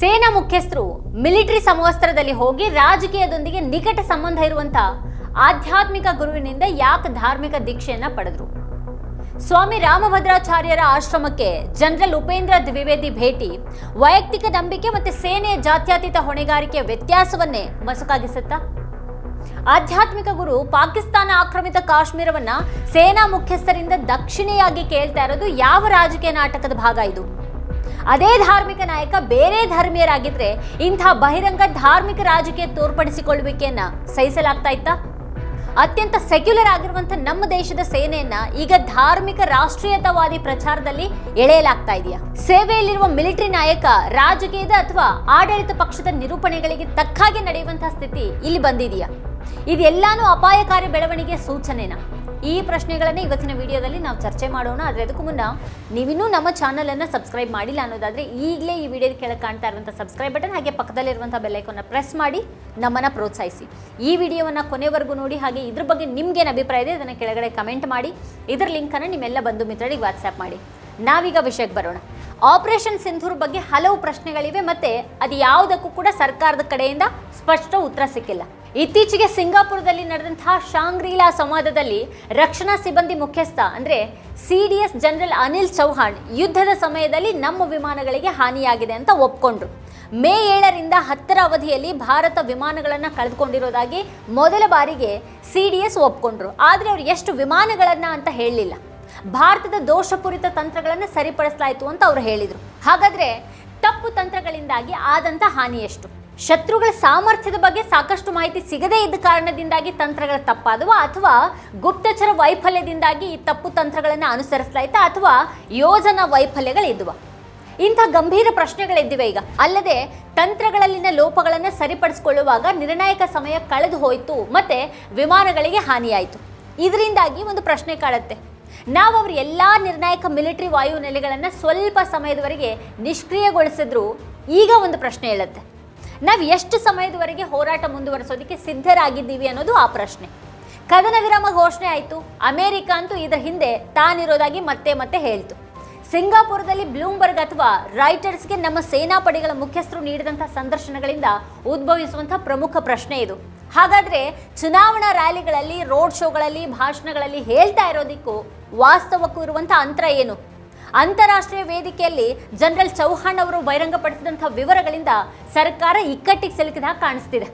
ಸೇನಾ ಮುಖ್ಯಸ್ಥರು ಮಿಲಿಟರಿ ಸಮವಸ್ತ್ರದಲ್ಲಿ ಹೋಗಿ ರಾಜಕೀಯದೊಂದಿಗೆ ನಿಕಟ ಸಂಬಂಧ ಇರುವಂತ ಆಧ್ಯಾತ್ಮಿಕ ಗುರುವಿನಿಂದ ಯಾಕೆ ಧಾರ್ಮಿಕ ದೀಕ್ಷೆಯನ್ನ ಪಡೆದ್ರು? ಸ್ವಾಮಿ ರಾಮಭದ್ರಾಚಾರ್ಯರ ಆಶ್ರಮಕ್ಕೆ ಜನರಲ್ ಉಪೇಂದ್ರ ದ್ವಿವೇದಿ ಭೇಟಿ, ವೈಯಕ್ತಿಕ ನಂಬಿಕೆ ಮತ್ತು ಸೇನೆಯ ಜಾತ್ಯತೀತ ಹೊಣೆಗಾರಿಕೆಯ ವ್ಯತ್ಯಾಸವನ್ನೇ ಮಸುಕಾಗಿಸುತ್ತಾ? ಆಧ್ಯಾತ್ಮಿಕ ಗುರು ಪಾಕಿಸ್ತಾನ ಆಕ್ರಮಿತ ಕಾಶ್ಮೀರವನ್ನ ಸೇನಾ ಮುಖ್ಯಸ್ಥರಿಂದ ದಕ್ಷಿಣೆಯಾಗಿ ಕೇಳ್ತಾ ಇರೋದು ಯಾವ ರಾಜಕೀಯ ನಾಟಕದ ಭಾಗ ಇದು? ಅದೇ ಧಾರ್ಮಿಕ ನಾಯಕ ಬೇರೆ ಧರ್ಮೀಯರಾಗಿದ್ರೆ ಇಂಥ ಬಹಿರಂಗ ಧಾರ್ಮಿಕ ರಾಜಕೀಯ ತೋರ್ಪಡಿಸಿಕೊಳ್ಳುವಿಕೆಯನ್ನ ಸಹಿಸಲಾಗ್ತಾ ಇತ್ತಾ? ಅತ್ಯಂತ ಸೆಕ್ಯುಲರ್ ಆಗಿರುವಂಥ ನಮ್ಮ ದೇಶದ ಸೇನೆಯನ್ನ ಈಗ ಧಾರ್ಮಿಕ ರಾಷ್ಟ್ರೀಯತಾವಾದಿ ಪ್ರಚಾರದಲ್ಲಿ ಎಳೆಯಲಾಗ್ತಾ ಇದೆಯಾ? ಸೇವೆಯಲ್ಲಿರುವ ಮಿಲಿಟರಿ ನಾಯಕ, ರಾಜಕೀಯದ ಅಥವಾ ಆಡಳಿತ ಪಕ್ಷದ ನಿರೂಪಣೆಗಳಿಗೆ ತಕ್ಕಾಗಿ ನಡೆಯುವಂತಹ ಸ್ಥಿತಿ ಇಲ್ಲಿ ಬಂದಿದೆಯಾ? ಇದೆಲ್ಲಾನು ಅಪಾಯಕಾರಿ ಬೆಳವಣಿಗೆ ಸೂಚನೆನಾ? ಈ ಪ್ರಶ್ನೆಗಳನ್ನೇ ಇವತ್ತಿನ ವಿಡಿಯೋದಲ್ಲಿ ನಾವು ಚರ್ಚೆ ಮಾಡೋಣ. ಆದರೆ ಅದಕ್ಕೂ ಮುನ್ನ ನೀವಿನ್ನೂ ನಮ್ಮ ಚಾನಲನ್ನು ಸಬ್ಸ್ಕ್ರೈಬ್ ಮಾಡಿಲ್ಲ ಅನ್ನೋದಾದರೆ ಈಗಲೇ ಈ ವಿಡಿಯೋದ ಕೆಳಗೆ ಕಾಣ್ತಾ ಇರುವಂಥ ಸಬ್ಸ್ಕ್ರೈಬ್ ಬಟನ್ ಹಾಗೆ ಪಕ್ಕದಲ್ಲಿರುವಂಥ ಬೆಲ್ಲೈಕನ್ನ ಪ್ರೆಸ್ ಮಾಡಿ ನಮ್ಮನ್ನು ಪ್ರೋತ್ಸಾಹಿಸಿ. ಈ ವಿಡಿಯೋವನ್ನು ಕೊನೆವರೆಗೂ ನೋಡಿ, ಹಾಗೆ ಇದ್ರ ಬಗ್ಗೆ ನಿಮ್ಗೇನು ಅಭಿಪ್ರಾಯ ಇದೆ ಅದನ್ನು ಕೆಳಗಡೆ ಕಮೆಂಟ್ ಮಾಡಿ. ಇದರ ಲಿಂಕನ್ನು ನಿಮ್ಮೆಲ್ಲ ಬಂಧು ಮಿತ್ರರಿಗೆ ವಾಟ್ಸ್ಆ್ಯಪ್ ಮಾಡಿ. ನಾವೀಗ ವಿಷಯಕ್ಕೆ ಬರೋಣ. ಆಪರೇಷನ್ ಸಿಂಧೂರ್ ಬಗ್ಗೆ ಹಲವು ಪ್ರಶ್ನೆಗಳಿವೆ, ಮತ್ತೆ ಅದು ಯಾವುದಕ್ಕೂ ಕೂಡ ಸರ್ಕಾರದ ಕಡೆಯಿಂದ ಸ್ಪಷ್ಟ ಉತ್ತರ ಸಿಕ್ಕಿಲ್ಲ. ಇತ್ತೀಚೆಗೆ ಸಿಂಗಾಪುರದಲ್ಲಿ ನಡೆದಂತಹ ಶಾಂಗ್ರೀಲಾ ಸಂವಾದದಲ್ಲಿ ರಕ್ಷಣಾ ಸಿಬ್ಬಂದಿ ಮುಖ್ಯಸ್ಥ ಅಂದ್ರೆ C D S general Anil Chauhan ಯುದ್ಧದ ಸಮಯದಲ್ಲಿ ನಮ್ಮ ವಿಮಾನಗಳಿಗೆ ಹಾನಿಯಾಗಿದೆ ಅಂತ ಒಪ್ಕೊಂಡ್ರು. ಮೇ ಏಳರಿಂದ ಹತ್ತರ ಅವಧಿಯಲ್ಲಿ ಭಾರತ ವಿಮಾನಗಳನ್ನು ಕಳೆದುಕೊಂಡಿರೋದಾಗಿ ಮೊದಲ ಬಾರಿಗೆ ಸಿ ಡಿ ಎಸ್ ಒಪ್ಕೊಂಡ್ರು. ಆದರೆ ಅವ್ರು ಎಷ್ಟು ವಿಮಾನಗಳನ್ನ ಅಂತ ಹೇಳಲಿಲ್ಲ. ಭಾರತದ ದೋಷಪೂರಿತ ತಂತ್ರಗಳನ್ನು ಸರಿಪಡಿಸಲಾಯಿತು ಅಂತ ಅವರು ಹೇಳಿದರು. ಹಾಗಾದರೆ ತಪ್ಪು ತಂತ್ರಗಳಿಂದಾಗಿ ಆದಂಥ ಹಾನಿ ಎಷ್ಟು? ಶತ್ರುಗಳ ಸಾಮರ್ಥ್ಯದ ಬಗ್ಗೆ ಸಾಕಷ್ಟು ಮಾಹಿತಿ ಸಿಗದೇ ಇದ್ದ ಕಾರಣದಿಂದಾಗಿ ತಂತ್ರಗಳ ತಪ್ಪಾದವು? ಅಥವಾ ಗುಪ್ತಚರ ವೈಫಲ್ಯದಿಂದಾಗಿ ಈ ತಪ್ಪು ತಂತ್ರಗಳನ್ನು ಅನುಸರಿಸಲಾಯ್ತಾ? ಅಥವಾ ಯೋಜನಾ ವೈಫಲ್ಯಗಳಿದ್ವ ಇಂಥ ಗಂಭೀರ ಪ್ರಶ್ನೆಗಳಿದ್ದಿವೆ ಈಗ. ಅಲ್ಲದೆ ತಂತ್ರಗಳಲ್ಲಿನ ಲೋಪಗಳನ್ನು ಸರಿಪಡಿಸಿಕೊಳ್ಳುವಾಗ ನಿರ್ಣಾಯಕ ಸಮಯ ಕಳೆದು ಹೋಯಿತು, ಮತ್ತೆ ವಿಮಾನಗಳಿಗೆ ಹಾನಿಯಾಯಿತು. ಇದರಿಂದಾಗಿ ಒಂದು ಪ್ರಶ್ನೆ ಕಾಡುತ್ತೆ ನಾವು ಅವರು ಎಲ್ಲ ನಿರ್ಣಾಯಕ ಮಿಲಿಟರಿ ವಾಯು ನೆಲೆಗಳನ್ನು ಸ್ವಲ್ಪ ಸಮಯದವರೆಗೆ ನಿಷ್ಕ್ರಿಯಗೊಳಿಸಿದ್ರು ಈಗ ಒಂದು ಪ್ರಶ್ನೆ ಹೇಳುತ್ತೆ. ನಾವು ಎಷ್ಟು ಸಮಯದವರೆಗೆ ಹೋರಾಟ ಮುಂದುವರಿಸೋದಕ್ಕೆ ಸಿದ್ಧರಾಗಿದ್ದೀವಿ ಅನ್ನೋದು ಆ ಪ್ರಶ್ನೆ. ಕದನ ವಿರಾಮ ಘೋಷಣೆ ಆಯಿತು. ಅಮೆರಿಕ ಅಂತೂ ಇದರ ಹಿಂದೆ ತಾನಿರೋದಾಗಿ ಮತ್ತೆ ಮತ್ತೆ ಹೇಳ್ತು. ಸಿಂಗಾಪುರದಲ್ಲಿ ಬ್ಲೂಮ್ಬರ್ಗ್ ಅಥವಾ ರೈಟರ್ಸ್ಗೆ ನಮ್ಮ ಸೇನಾಪಡೆಗಳ ಮುಖ್ಯಸ್ಥರು ನೀಡಿದಂಥ ಸಂದರ್ಶನಗಳಿಂದ ಉದ್ಭವಿಸುವಂಥ ಪ್ರಮುಖ ಪ್ರಶ್ನೆ ಇದು. ಹಾಗಾದರೆ ಚುನಾವಣಾ ರ್ಯಾಲಿಗಳಲ್ಲಿ, ರೋಡ್ ಶೋಗಳಲ್ಲಿ, ಭಾಷಣಗಳಲ್ಲಿ ಹೇಳ್ತಾ ಇರೋದಕ್ಕೂ ವಾಸ್ತವಕ್ಕೂ ಇರುವಂಥ ಅಂತರ ಏನು? ಅಂತಾರಾಷ್ಟ್ರೀಯ ವೇದಿಕೆಯಲ್ಲಿ ಜನರಲ್ ಚೌಹಾಣ್ ಅವರು ಬಹಿರಂಗಪಡಿಸಿದಂಥ ವಿವರಗಳಿಂದ ಸರ್ಕಾರ ಇಕ್ಕಟ್ಟಿಗೆ ಸಿಲುಕಿದ ಕಾಣಿಸ್ತಿದೆ.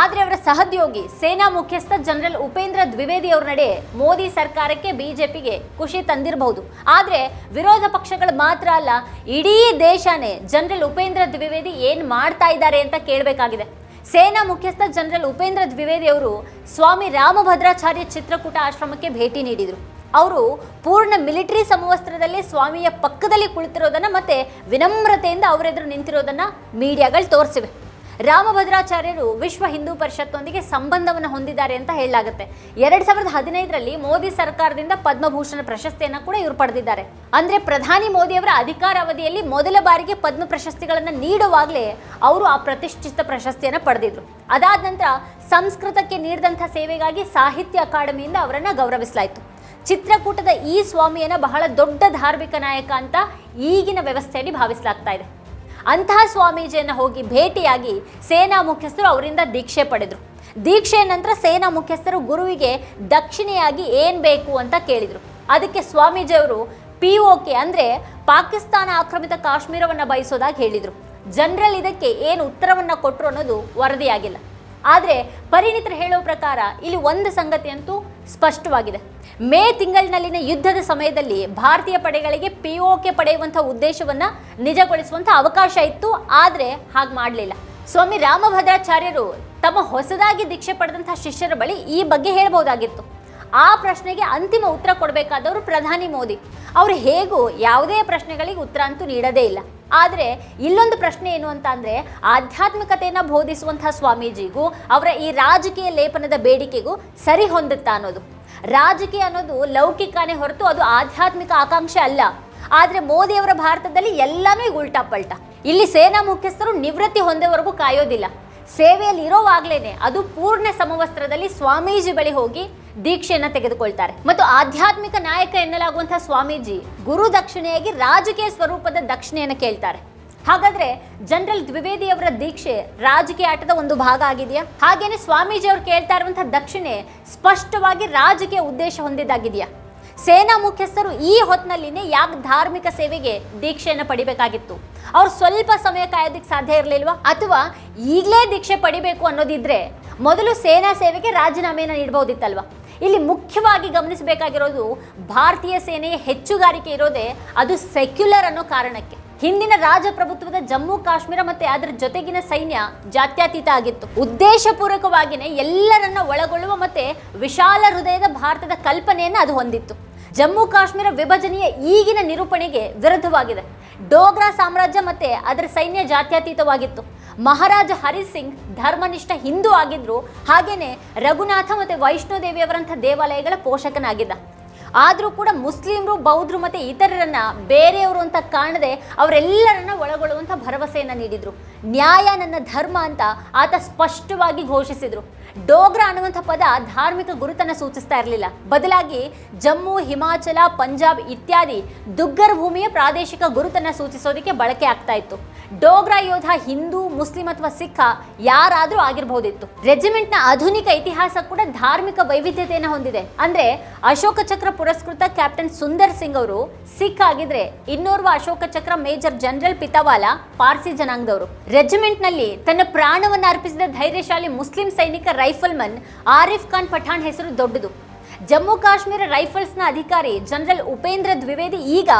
ಆದರೆ ಅವರ ಸಹೋದ್ಯೋಗಿ, ಸೇನಾ ಮುಖ್ಯಸ್ಥ ಜನರಲ್ ಉಪೇಂದ್ರ ದ್ವಿವೇದಿ ಅವರ ನಡೆ ಮೋದಿ ಸರ್ಕಾರಕ್ಕೆ ಬಿಜೆಪಿಗೆ ಖುಷಿ ತಂದಿರಬಹುದು. ಆದರೆ ವಿರೋಧ ಪಕ್ಷಗಳು ಮಾತ್ರ ಅಲ್ಲ, ಇಡೀ ದೇಶನೇ ಜನರಲ್ ಉಪೇಂದ್ರ ದ್ವಿವೇದಿ ಏನು ಮಾಡ್ತಾ ಇದ್ದಾರೆ ಅಂತ ಕೇಳಬೇಕಾಗಿದೆ. ಸೇನಾ ಮುಖ್ಯಸ್ಥ ಜನರಲ್ ಉಪೇಂದ್ರ ದ್ವಿವೇದಿ ಅವರು ಸ್ವಾಮಿ ರಾಮಭದ್ರಾಚಾರ್ಯ ಚಿತ್ರಕೂಟ ಆಶ್ರಮಕ್ಕೆ ಭೇಟಿ ನೀಡಿದರು. ಅವರು ಪೂರ್ಣ ಮಿಲಿಟರಿ ಸಮವಸ್ತ್ರದಲ್ಲಿ ಸ್ವಾಮಿಯ ಪಕ್ಕದಲ್ಲಿ ಕುಳಿತಿರೋದನ್ನ ಮತ್ತೆ ವಿನಮ್ರತೆಯಿಂದ ಅವರೆದುರು ನಿಂತಿರೋದನ್ನು ಮೀಡಿಯಾಗಳು ತೋರಿಸಿವೆ. ರಾಮಭದ್ರಾಚಾರ್ಯರು ವಿಶ್ವ ಹಿಂದೂ ಪರಿಷತ್ತೊಂದಿಗೆ ಸಂಬಂಧವನ್ನು ಹೊಂದಿದ್ದಾರೆ ಅಂತ ಹೇಳಲಾಗುತ್ತೆ. ಎರಡ್ ಸಾವಿರದ ಹದಿನೈದರಲ್ಲಿ ಮೋದಿ ಸರ್ಕಾರದಿಂದ ಪದ್ಮಭೂಷಣ ಪ್ರಶಸ್ತಿಯನ್ನು ಕೂಡ ಇವರು ಪಡೆದಿದ್ದಾರೆ. ಅಂದ್ರೆ ಪ್ರಧಾನಿ ಮೋದಿ ಅವರ ಅಧಿಕಾರಾವಧಿಯಲ್ಲಿ ಮೊದಲ ಬಾರಿಗೆ ಪದ್ಮ ಪ್ರಶಸ್ತಿಗಳನ್ನು ನೀಡುವಾಗಲೇ ಅವರು ಆ ಪ್ರತಿಷ್ಠಿತ ಪ್ರಶಸ್ತಿಯನ್ನು ಪಡೆದಿದ್ರು. ಅದಾದ ನಂತರ ಸಂಸ್ಕೃತಕ್ಕೆ ನೀಡಿದಂಥ ಸೇವೆಗಾಗಿ ಸಾಹಿತ್ಯ ಅಕಾಡೆಮಿಯಿಂದ ಅವರನ್ನು ಗೌರವಿಸಲಾಯಿತು. ಚಿತ್ರಕೂಟದ ಈ ಸ್ವಾಮಿಯನ್ನ ಬಹಳ ದೊಡ್ಡ ಧಾರ್ಮಿಕ ನಾಯಕ ಅಂತ ಈಗಿನ ವ್ಯವಸ್ಥೆಯಲ್ಲಿ ಭಾವಿಸಲಾಗ್ತಾ ಇದೆ. ಅಂತಹ ಸ್ವಾಮೀಜಿಯನ್ನು ಹೋಗಿ ಭೇಟಿಯಾಗಿ ಸೇನಾ ಮುಖ್ಯಸ್ಥರು ಅವರಿಂದ ದೀಕ್ಷೆ ಪಡೆದರು. ದೀಕ್ಷೆಯ ನಂತರ ಸೇನಾ ಮುಖ್ಯಸ್ಥರು ಗುರುವಿಗೆ ದಕ್ಷಿಣೆಯಾಗಿ ಏನು ಬೇಕು ಅಂತ ಕೇಳಿದರು. ಅದಕ್ಕೆ ಸ್ವಾಮೀಜಿಯವರು ಪಿ ಕೆ ಅಂದರೆ ಪಾಕಿಸ್ತಾನ ಆಕ್ರಮಿತ ಕಾಶ್ಮೀರವನ್ನು ಬಯಸೋದಾಗಿ ಹೇಳಿದರು. ಜನರಲ್ ಇದಕ್ಕೆ ಏನು ಉತ್ತರವನ್ನು ಕೊಟ್ಟರು ಅನ್ನೋದು ವರದಿಯಾಗಿಲ್ಲ. ಆದರೆ ಪರಿಣಿತರು ಹೇಳೋ ಪ್ರಕಾರ ಇಲ್ಲಿ ಒಂದು ಸಂಗತಿ ಅಂತೂ ಸ್ಪಷ್ಟವಾಗಿದೆ. ಮೇ ತಿಂಗಳಿನಲ್ಲಿನ ಯುದ್ಧದ ಸಮಯದಲ್ಲಿ ಭಾರತೀಯ ಪಡೆಗಳಿಗೆ ಪಿ ಕೆ ಪಡೆಯುವಂಥ ಉದ್ದೇಶವನ್ನ ನಿಜಗೊಳಿಸುವಂಥ ಅವಕಾಶ ಇತ್ತು, ಆದರೆ ಹಾಗೆ ಮಾಡಲಿಲ್ಲ. ಸ್ವಾಮಿ ರಾಮಭದ್ರಾಚಾರ್ಯರು ತಮ್ಮ ಹೊಸದಾಗಿ ದೀಕ್ಷೆ ಪಡೆದಂಥ ಶಿಷ್ಯರ ಬಳಿ ಈ ಬಗ್ಗೆ ಹೇಳ್ಬೋದಾಗಿತ್ತು ಆ ಪ್ರಶ್ನೆಗೆ ಅಂತಿಮ ಉತ್ತರ ಕೊಡಬೇಕಾದವರು ಪ್ರಧಾನಿ ಮೋದಿ. ಅವರು ಹೇಗೂ ಯಾವುದೇ ಪ್ರಶ್ನೆಗಳಿಗೆ ಉತ್ತರ ಅಂತೂ ನೀಡದೇ ಇಲ್ಲ. ಆದರೆ ಇಲ್ಲೊಂದು ಪ್ರಶ್ನೆ ಏನು ಅಂತ ಅಂದರೆ, ಆಧ್ಯಾತ್ಮಿಕತೆಯನ್ನು ಬೋಧಿಸುವಂತಹ ಸ್ವಾಮೀಜಿಗೂ, ಅವರ ಈ ರಾಜಕೀಯ ಲೇಪನದ ಬೇಡಿಕೆಗೂ ಸರಿ ಹೊಂದುತ್ತಾ ಅನ್ನೋದು. ರಾಜಕೀಯ ಅನ್ನೋದು ಲೌಕಿಕಾನೇ ಹೊರತು ಅದು ಆಧ್ಯಾತ್ಮಿಕ ಆಕಾಂಕ್ಷೆ ಅಲ್ಲ. ಆದರೆ ಮೋದಿಯವರ ಭಾರತದಲ್ಲಿ ಎಲ್ಲನೂ ಈಗ ಉಲ್ಟಾ ಪಲ್ಟಾ. ಇಲ್ಲಿ ಸೇನಾ ಮುಖ್ಯಸ್ಥರು ನಿವೃತ್ತಿ ಹೊಂದೇವರೆಗೂ ಕಾಯೋದಿಲ್ಲ. ಸೇವೆಯಲ್ಲಿ ಇರೋವಾಗ್ಲೇನೆ ಅದು ಪೂರ್ಣ ಸಮವಸ್ತ್ರದಲ್ಲಿ ಸ್ವಾಮೀಜಿ ಬಳಿ ಹೋಗಿ ದೀಕ್ಷೆಯನ್ನು ತೆಗೆದುಕೊಳ್ತಾರೆ. ಮತ್ತು ಆಧ್ಯಾತ್ಮಿಕ ನಾಯಕ ಎನ್ನಲಾಗುವಂತಹ ಸ್ವಾಮೀಜಿ ಗುರು ದಕ್ಷಿಣೆಯಾಗಿ ರಾಜಕೀಯ ಸ್ವರೂಪದ ದಕ್ಷಿಣೆಯನ್ನು ಕೇಳ್ತಾರೆ. ಹಾಗಾದ್ರೆ ಜನರಲ್ ದ್ವಿವೇದಿ ಅವರ ದೀಕ್ಷೆ ರಾಜಕೀಯ ಆಟದ ಒಂದು ಭಾಗ ಆಗಿದೆಯಾ? ಹಾಗೇನೆ ಸ್ವಾಮೀಜಿ ಅವರು ಕೇಳ್ತಾ ಇರುವಂತಹ ದಕ್ಷಿಣೆ ಸ್ಪಷ್ಟವಾಗಿ ರಾಜಕೀಯ ಉದ್ದೇಶ ಹೊಂದಿದ್ದಾಗಿದೆಯಾ? ಸೇನಾ ಮುಖ್ಯಸ್ಥರು ಈ ಹೊತ್ತಿನಲ್ಲಿನೇ ಯಾಕೆ ಧಾರ್ಮಿಕ ಸೇವೆಗೆ ದೀಕ್ಷೆಯನ್ನು ಪಡಿಬೇಕಾಗಿತ್ತು? ಅವ್ರು ಸ್ವಲ್ಪ ಸಮಯ ಕಾಯೋದಕ್ಕೆ ಸಾಧ್ಯ ಇರಲಿಲ್ವಾ? ಅಥವಾ ಈಗಲೇ ದೀಕ್ಷೆ ಪಡಿಬೇಕು ಅನ್ನೋದಿದ್ರೆ ಮೊದಲು ಸೇನಾ ಸೇವೆಗೆ ರಾಜೀನಾಮೆಯನ್ನು ನೀಡಬಹುದಿತ್ತಲ್ವಾ ಇಲ್ಲಿ ಮುಖ್ಯವಾಗಿ ಗಮನಿಸಬೇಕಾಗಿರೋದು ಭಾರತೀಯ ಸೇನೆಯ ಹೆಚ್ಚುಗಾರಿಕೆ ಇರೋದೇ ಅದು ಸೆಕ್ಯುಲರ್ ಅನ್ನೋ ಕಾರಣಕ್ಕೆ. ಹಿಂದಿನ ರಾಜಪ್ರಭುತ್ವದ ಜಮ್ಮು, ಕಾಶ್ಮೀರ ಮತ್ತೆ ಅದರ ಜೊತೆಗಿನ ಸೈನ್ಯ ಜಾತ್ಯತೀತ ಆಗಿತ್ತು. ಉದ್ದೇಶಪೂರ್ವಕವಾಗಿಯೇ ಎಲ್ಲರನ್ನ ಒಳಗೊಳ್ಳುವ ಮತ್ತೆ ವಿಶಾಲ ಹೃದಯದ ಭಾರತದ ಕಲ್ಪನೆಯನ್ನು ಅದು ಹೊಂದಿತ್ತು. ಜಮ್ಮು, ಕಾಶ್ಮೀರ ವಿಭಜನೆಯ ಈಗಿನ ನಿರೂಪಣೆಗೆ ವಿರುದ್ಧವಾಗಿದೆ. ಡೋಗ್ರಾ ಸಾಮ್ರಾಜ್ಯ ಮತ್ತೆ ಅದರ ಸೈನ್ಯ ಜಾತ್ಯತೀತವಾಗಿತ್ತು. ಮಹಾರಾಜ ಹರಿ ಸಿಂಗ್ ಧರ್ಮನಿಷ್ಠ ಹಿಂದೂ ಆಗಿದ್ರು, ಹಾಗೇನೆ ರಘುನಾಥ ಮತ್ತೆ ವೈಷ್ಣೋದೇವಿಯವರಂಥ ದೇವಾಲಯಗಳ ಪೋಷಕನಾಗಿದ್ದ. ಆದರೂ ಕೂಡ ಮುಸ್ಲಿಮರು, ಬೌದ್ಧರು ಮತ್ತೆ ಇತರರನ್ನ ಬೇರೆಯವರು ಅಂತ ಕಾಣದೆ ಅವರೆಲ್ಲರನ್ನ ಒಳಗೊಳ್ಳುವಂಥ ಭರವಸೆಯನ್ನು ನೀಡಿದರು. ನ್ಯಾಯ ನನ್ನ ಧರ್ಮ ಅಂತ ಆತ ಸ್ಪಷ್ಟವಾಗಿ ಘೋಷಿಸಿದರು. ಡೋಗ್ರಾ ಅನ್ನುವಂಥ ಪದ ಧಾರ್ಮಿಕ ಗುರುತನ್ನು ಸೂಚಿಸ್ತಾ ಇರಲಿಲ್ಲ. ಬದಲಾಗಿ ಜಮ್ಮು, ಹಿಮಾಚಲ, ಪಂಜಾಬ್ ಇತ್ಯಾದಿ ದುಗ್ಗರ್ ಭೂಮಿಯ ಪ್ರಾದೇಶಿಕ ಗುರುತನ್ನು ಸೂಚಿಸೋದಕ್ಕೆ ಬಳಕೆ ಆಗ್ತಾ ಇತ್ತು. ಡೋಗ್ರಾ ಯೋಧ ಹಿಂದೂ, ಮುಸ್ಲಿಂ ಅಥವಾ ಸಿಖ ಯಾರಾದರೂ ಆಗಿರಬಹುದಿತ್ತು. ರೆಜಿಮೆಂಟ್ನ ಆಧುನಿಕ ಇತಿಹಾಸ ಕೂಡ ಧಾರ್ಮಿಕ ವೈವಿಧ್ಯತೆಯನ್ನು ಹೊಂದಿದೆ. ಅಂದ್ರೆ ಅಶೋಕ ಚಕ್ರ ಪುರಸ್ಕೃತ ಕ್ಯಾಪ್ಟನ್ ಸುಂದರ್ ಸಿಂಗ್ ಅವರು ಸಿಖ್ ಆಗಿದ್ರೆ ಇನ್ನೋರ್ವ ಅಶೋಕ ಚಕ್ರ ಮೇಜರ್ ಜನರಲ್ ಪಿತಾವಾಲ, ಪಾರ್ಸಿ ಜನಾಂಗದವರು. ರೆಜಿಮೆಂಟ್ನಲ್ಲಿ ತನ್ನ ಪ್ರಾಣವನ್ನು ಅರ್ಪಿಸಿದ ಧೈರ್ಯಶಾಲಿ ಮುಸ್ಲಿಂ ಸೈನಿಕ ರೈಫಲ್ಮನ್ ಆರಿಫ್ ಖಾನ್ ಪಠಾಣ್ ಹೆಸರು ದೊಡ್ಡದು. ಜಮ್ಮು ಕಾಶ್ಮೀರ ರೈಫಲ್ಸ್ನ ಅಧಿಕಾರಿ ಜನರಲ್ ಉಪೇಂದ್ರ ದ್ವಿವೇದಿ ಈಗ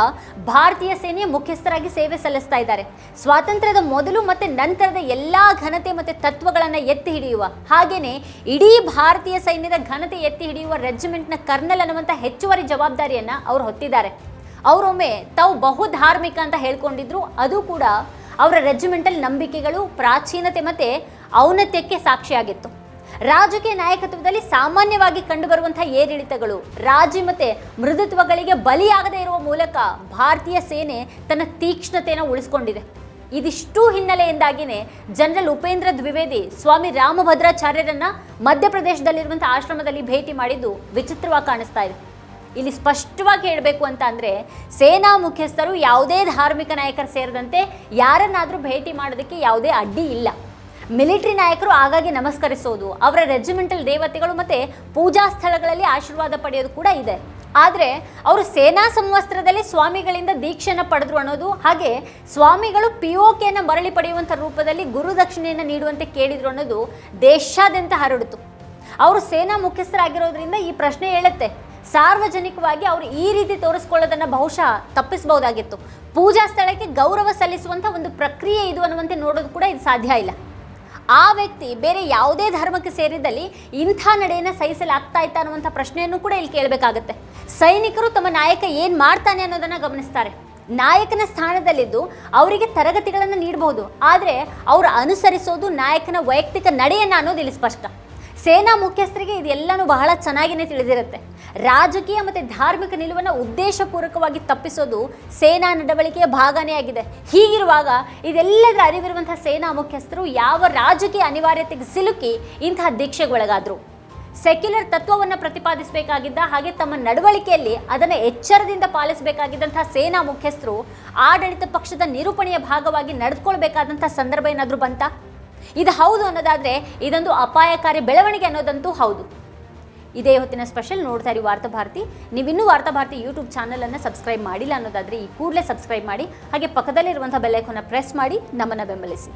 ಭಾರತೀಯ ಸೇನೆಯ ಮುಖ್ಯಸ್ಥರಾಗಿ ಸೇವೆ ಸಲ್ಲಿಸ್ತಾ ಇದ್ದಾರೆ. ಸ್ವಾತಂತ್ರ್ಯದ ಮೊದಲು ಮತ್ತು ನಂತರದ ಎಲ್ಲಾ ಘನತೆ ಮತ್ತೆ ತತ್ವಗಳನ್ನು ಎತ್ತಿ ಹಿಡಿಯುವ ಹಾಗೆಯೇ ಇಡೀ ಭಾರತೀಯ ಸೈನ್ಯದ ಘನತೆ ಎತ್ತಿ ಹಿಡಿಯುವ ರೆಜಿಮೆಂಟ್ನ ಕರ್ನಲ್ ಅನ್ನುವಂಥ ಹೆಚ್ಚುವರಿ ಜವಾಬ್ದಾರಿಯನ್ನ ಅವರು ಹೊತ್ತಿದ್ದಾರೆ. ಅವರೊಮ್ಮೆ ತಾವು ಬಹು ಧಾರ್ಮಿಕ ಅಂತ ಹೇಳ್ಕೊಂಡಿದ್ರು. ಅದು ಕೂಡ ಅವರ ರೆಜಿಮೆಂಟಲ್ ನಂಬಿಕೆಗಳು, ಪ್ರಾಚೀನತೆ ಮತ್ತೆ ಔನ್ನತ್ಯಕ್ಕೆ ಸಾಕ್ಷಿಯಾಗಿತ್ತು. ರಾಜಕೀಯ ನಾಯಕತ್ವದಲ್ಲಿ ಸಾಮಾನ್ಯವಾಗಿ ಕಂಡುಬರುವಂತಹ ಏರಿಳಿತಗಳು, ರಾಜಿ ಮತ್ತೆ ಮೃದುತ್ವಗಳಿಗೆ ಬಲಿಯಾಗದೆ ಇರುವ ಮೂಲಕ ಭಾರತೀಯ ಸೇನೆ ತನ್ನ ತೀಕ್ಷ್ಣತೆಯನ್ನು ಉಳಿಸ್ಕೊಂಡಿದೆ. ಇದಿಷ್ಟು ಹಿನ್ನೆಲೆಯಿಂದಾಗಿಯೇ ಜನರಲ್ ಉಪೇಂದ್ರ ದ್ವಿವೇದಿ ಸ್ವಾಮಿ ರಾಮಭದ್ರಾಚಾರ್ಯರನ್ನ ಮಧ್ಯಪ್ರದೇಶದಲ್ಲಿರುವಂತಹ ಆಶ್ರಮದಲ್ಲಿ ಭೇಟಿ ಮಾಡಿದ್ದು ವಿಚಿತ್ರವಾಗಿ ಕಾಣಿಸ್ತಾ ಇದೆ. ಇಲ್ಲಿ ಸ್ಪಷ್ಟವಾಗಿ ಹೇಳಬೇಕು ಅಂತ ಅಂದರೆ ಸೇನಾ ಮುಖ್ಯಸ್ಥರು ಯಾವುದೇ ಧಾರ್ಮಿಕ ನಾಯಕರು ಸೇರಿದಂತೆ ಯಾರನ್ನಾದರೂ ಭೇಟಿ ಮಾಡೋದಕ್ಕೆ ಯಾವುದೇ ಅಡ್ಡಿ ಇಲ್ಲ. ಮಿಲಿಟರಿ ನಾಯಕರು ಆಗಾಗ್ಗೆ ನಮಸ್ಕರಿಸೋದು, ಅವರ ರೆಜಿಮೆಂಟಲ್ ದೇವತೆಗಳು ಮತ್ತು ಪೂಜಾ ಸ್ಥಳಗಳಲ್ಲಿ ಆಶೀರ್ವಾದ ಪಡೆಯೋದು ಕೂಡ ಇದೆ. ಆದರೆ, ಅವರು ಸೇನಾ ಸಂವಸ್ತ್ರದಲ್ಲಿ ಸ್ವಾಮಿಗಳಿಂದ ದೀಕ್ಷೆಯನ್ನು ಪಡೆದ್ರು ಅನ್ನೋದು, ಹಾಗೆ ಸ್ವಾಮಿಗಳು ಪಿ ಒ ಕೆಯನ್ನು ಮರಳಿ ಪಡೆಯುವಂಥ ರೂಪದಲ್ಲಿ ಗುರುದಕ್ಷಿಣೆಯನ್ನು ನೀಡುವಂತೆ ಕೇಳಿದ್ರು ಅನ್ನೋದು ದೇಶಾದ್ಯಂತ ಹರಡಿತು ಅವರು ಸೇನಾ ಮುಖ್ಯಸ್ಥರಾಗಿರೋದ್ರಿಂದ ಈ ಪ್ರಶ್ನೆ ಹೇಳುತ್ತೆ ಸಾರ್ವಜನಿಕವಾಗಿ ಅವರು ಈ ರೀತಿ ತೋರಿಸ್ಕೊಳ್ಳೋದನ್ನು ಬಹುಶಃ ತಪ್ಪಿಸಬಹುದಾಗಿತ್ತು. ಪೂಜಾ ಸ್ಥಳಕ್ಕೆ ಗೌರವ ಸಲ್ಲಿಸುವಂಥ ಒಂದು ಪ್ರಕ್ರಿಯೆ ಇದು ಅನ್ನುವಂತೆ ನೋಡೋದು ಕೂಡ ಇದು ಸಾಧ್ಯ ಇಲ್ಲ. ಆ ವ್ಯಕ್ತಿ ಬೇರೆ ಯಾವುದೇ ಧರ್ಮಕ್ಕೆ ಸೇರಿದಲ್ಲಿ ಇಂಥ ನಡೆಯನ್ನು ಸಹಿಸಲಾಗ್ತಾ ಇತ್ತ ಅನ್ನುವಂಥ ಪ್ರಶ್ನೆಯನ್ನು ಕೂಡ ಇಲ್ಲಿ ಕೇಳಬೇಕಾಗತ್ತೆ. ಸೈನಿಕರು ತಮ್ಮ ನಾಯಕ ಏನು ಮಾಡ್ತಾನೆ ಅನ್ನೋದನ್ನು ಗಮನಿಸ್ತಾರೆ. ನಾಯಕನ ಸ್ಥಾನದಲ್ಲಿದ್ದು ಅವರಿಗೆ ತರಗತಿಗಳನ್ನು ನೀಡಬಹುದು ಆದರೆ ಅವರು ಅನುಸರಿಸೋದು ನಾಯಕನ ವೈಯಕ್ತಿಕ ನಡೆಯನ್ನು ಅನ್ನೋದು ಇಲ್ಲಿ ಸ್ಪಷ್ಟ. ಸೇನಾ ಮುಖ್ಯಸ್ಥರಿಗೆ ಇದೆಲ್ಲನೂ ಬಹಳ ಚೆನ್ನಾಗಿನೇ ತಿಳಿದಿರುತ್ತೆ. ರಾಜಕೀಯ ಮತ್ತು ಧಾರ್ಮಿಕ ನಿಲುವನ್ನು ಉದ್ದೇಶಪೂರ್ವಕವಾಗಿ ತಪ್ಪಿಸೋದು ಸೇನಾ ನಡವಳಿಕೆಯ ಭಾಗನೇ ಆಗಿದೆ. ಹೀಗಿರುವಾಗ ಇದೆಲ್ಲದರ ಅರಿವಿರುವಂತಹ ಸೇನಾ ಮುಖ್ಯಸ್ಥರು ಯಾವ ರಾಜಕೀಯ ಅನಿವಾರ್ಯತೆಗೆ ಸಿಲುಕಿ ಇಂತಹ ದೀಕ್ಷೆಗೊಳಗಾದರು. ಸೆಕ್ಯುಲರ್ ತತ್ವವನ್ನು ಪ್ರತಿಪಾದಿಸಬೇಕಾಗಿದ್ದ ಹಾಗೆ ತಮ್ಮ ನಡವಳಿಕೆಯಲ್ಲಿ ಅದನ್ನು ಎಚ್ಚರದಿಂದ ಪಾಲಿಸಬೇಕಾಗಿದ್ದಂಥ ಸೇನಾ ಮುಖ್ಯಸ್ಥರು ಆಡಳಿತ ಪಕ್ಷದ ನಿರೂಪಣೆಯ ಭಾಗವಾಗಿ ನಡೆದುಕೊಳ್ಬೇಕಾದಂಥ ಸಂದರ್ಭ ಏನಾದರೂ ಬಂತಾ? ಇದು ಹೌದು ಅನ್ನೋದಾದರೆ ಇದೊಂದು ಅಪಾಯಕಾರಿ ಬೆಳವಣಿಗೆ ಅನ್ನೋದಂತೂ ಹೌದು. ಇದೇ ಹೊತ್ತಿನ ಸ್ಪೆಷಲ್ ನೋಡ್ತಾ ಇರಿ ವಾರ್ತಾಭಾರತಿ ನೀವಿನ್ನೂ ವಾರ್ತಾಭಾರತಿ ಯೂಟ್ಯೂಬ್ ಚಾನಲನ್ನು ಸಬ್ಸ್ಕ್ರೈಬ್ ಮಾಡಿಲ್ಲ ಅನ್ನೋದಾದರೆ ಈ ಕೂಡಲೇ ಸಬ್ಸ್ಕ್ರೈಬ್ ಮಾಡಿ, ಹಾಗೆ ಪಕ್ಕದಲ್ಲಿರುವಂಥ ಬೆಲ್ಲೈಕನ್ನ ಪ್ರೆಸ್ ಮಾಡಿ, ನಮ್ಮನ್ನು ಬೆಂಬಲಿಸಿ.